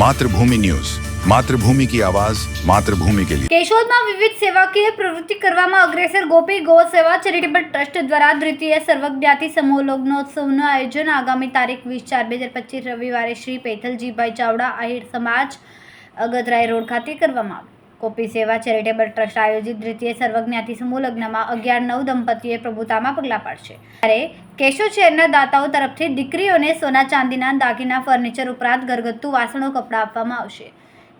Mathrubhumi news. Mathrubhumi કી આવાજ, માતૃભૂમિ કે लिए કેશોદમાં વિવિધ સેવાકીય પ્રવૃત્તિ કરવામાં અગ્રેસર ગોપી ગો સેવા ચેરિટેબલ ટ્રસ્ટ દ્વારા દ્વિતીય સર્વજ્ઞાતિ સમૂહ લગ્નોત્સવનું આયોજન આગામી તારીખ વીસ ચાર બે હજાર પચીસ રવિવારે શ્રી પેથલજીભાઈ ચાવડા આહિર સમાજ, અગતરાય રોડ ખાતે કરવામાં આવ્યું. ગોપી સેવા ચેરિટેબલ ટ્રસ્ટ આયોજિત દ્વિતીય સર્વજ્ઞાતિ સમૂહ લગ્નમાં અગિયાર નવ દંપતીએ પ્રભુતામાં પગલાં પાડશે. ત્યારે કેશોદ શહેરના દાતાઓ તરફથી દીકરીઓને સોના ચાંદીના દાગીના, ફર્નિચર ઉપરાંત ઘરગથ્થુ વાસણો, કપડાં આપવામાં આવશે.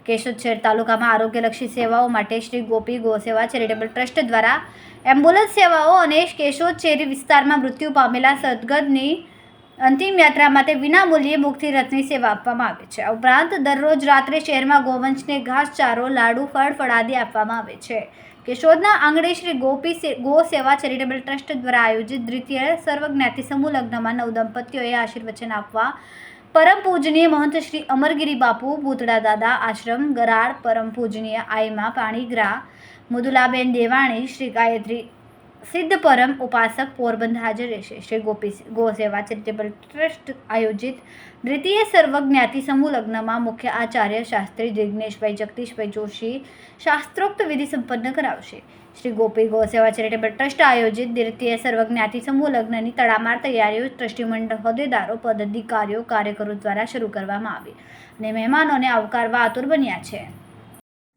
કેશોદ તાલુકામાં આરોગ્યલક્ષી સેવાઓ માટે શ્રી ગોપી ગો સેવા ચેરિટેબલ ટ્રસ્ટ દ્વારા એમ્બ્યુલન્સ સેવાઓ અને કેશોદ વિસ્તારમાં મૃત્યુ પામેલા સદગતની અંતિમ યાત્રા માટે વિનામૂલ્યે મુક્તિ રથની સેવા આપવામાં આવે છે. આ ઉપરાંત દરરોજ રાત્રે શહેરમાં ગોવંશને ઘાસચારો, લાડુ, ફળ, ફળાદી આપવામાં આવે છે. કેશોદના આંગણે શ્રી ગોપી ગો સેવા ચેરિટેબલ ટ્રસ્ટ દ્વારા આયોજિત દ્વિતીય સર્વજ્ઞાતિ સમૂહ લગ્નમાં નવ દંપતીઓએ આશીર્વચન આપવા, પરમ પૂજનીય મહંત શ્રી અમરગીરી બાપુ, ભૂતડા દાદા, આશ્રમ ગરાડ પરમ પૂજનીય આઈમા પાણીગ્રા, મુદુલાબેન દેવાણી, શ્રી ગાયત્રી સિદ્ધ પરમ ઉપાસક પોરબંદર હાજર રહેશે. શ્રી ગોપી ગોસેવા ચેરિટેબલ ટ્રસ્ટ આયોજિત દ્વિતીય સર્વજ્ઞાતિ સમૂહ લગ્નમાં મુખ્ય આચાર્ય શાસ્ત્રી જિજ્ઞેશભાઈ જગદીશભાઈ જોશી શાસ્ત્રોક્ત વિધિ સંપન્ન કરાવશે. શ્રી ગોપી ગોસેવા ચેરિટેબલ ટ્રસ્ટ આયોજિત દ્વિતીય સર્વજ્ઞાતિ સમૂહ લગ્નની તડામાર તૈયારીઓ ટ્રસ્ટીમંડળ હોદ્દેદારો, પદાધિકારીઓ, કાર્યકરો દ્વારા શરૂ કરવામાં આવી અને મહેમાનોને આવકારવા આતુર બન્યા છે.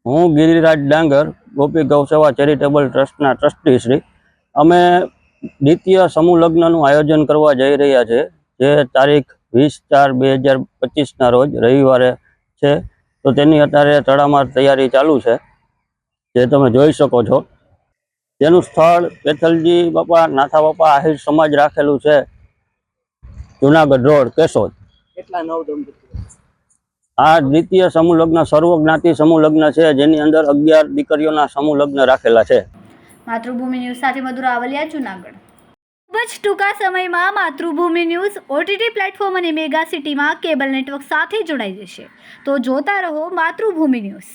હું ગિરિરાજ ડાંગર, ગોપી ગૌસેવા ચેરિટેબલ ટ્રસ્ટના ટ્રસ્ટી શ્રી અમે દ્વિતીય સમૂહ લગ્નનું આયોજન કરવા જઈ રહ્યા છે જે તારીખ વીસ ચાર બે હજાર પચીસના રોજ રવિવારે છે. તો તેની અત્યારે તડામાર તૈયારી ચાલુ છે જે તમે જોઈ શકો છો. તેનું સ્થળ પેથલજી બાપા નાથા બાપા આહિર સમાજ રાખેલું છે જુનાગઢ રોડ કેશોદ. કેટલા નવ દંપતીઓ આ દ્વિતીય સમૂહ લગ્ન સર્વ જ્ઞાતિ સમૂહ લગ્ન છે જેની અંદર અગિયાર દીકરીઓના સમૂહ લગ્ન રાખેલા છે. માતૃભૂમિ ન્યૂઝ સાથે મધુર આવલિયા જુનાગઢ. ખૂબ જ ટૂંકા સમયમાં માતૃભૂમિ ન્યૂઝ ઓટીટી પ્લેટફોર્મ અને મેગા સિટીમાં કેબલ નેટવર્ક સાથે જોડાઈ જશે. તો જોતા રહો માતૃભૂમિ ન્યૂઝ.